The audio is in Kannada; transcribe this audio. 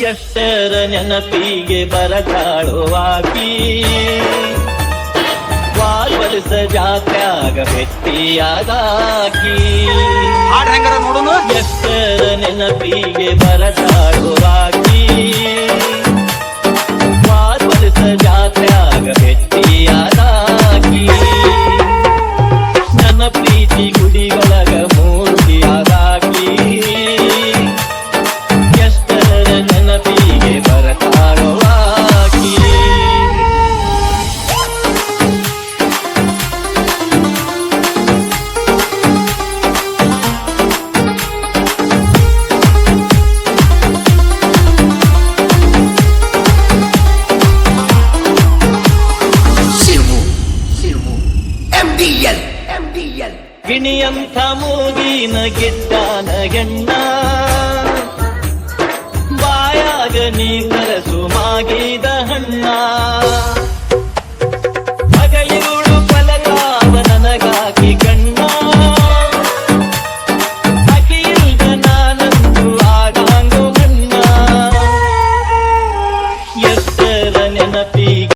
ಎಷ್ಟರ ನೆನಪಿಗೆ ಬರಕಾಳುವಾಕಿ ವಾಲ್ವಲಸ ಜಾತ್ಯಾಗ ನೋಡುನು? ಎಷ್ಟರ ನೆನಪಿಗೆ ಬರಕಾಳುವಾಕಿ ಎಂಬಿಎಲ್ ಎಂಬಿಎಲ್ ಗಿಣಿಯಂಥ ಮೋದಿನ ಗಿದ್ದಾನ ಗೆಣ್ಣ. ಬಾಯಾಗ ನೀ ಕರಸು ಮಾಗಿದ ಹಣ್ಣ. ಹಗಲಿರುಳು ಎಷ್ಟರ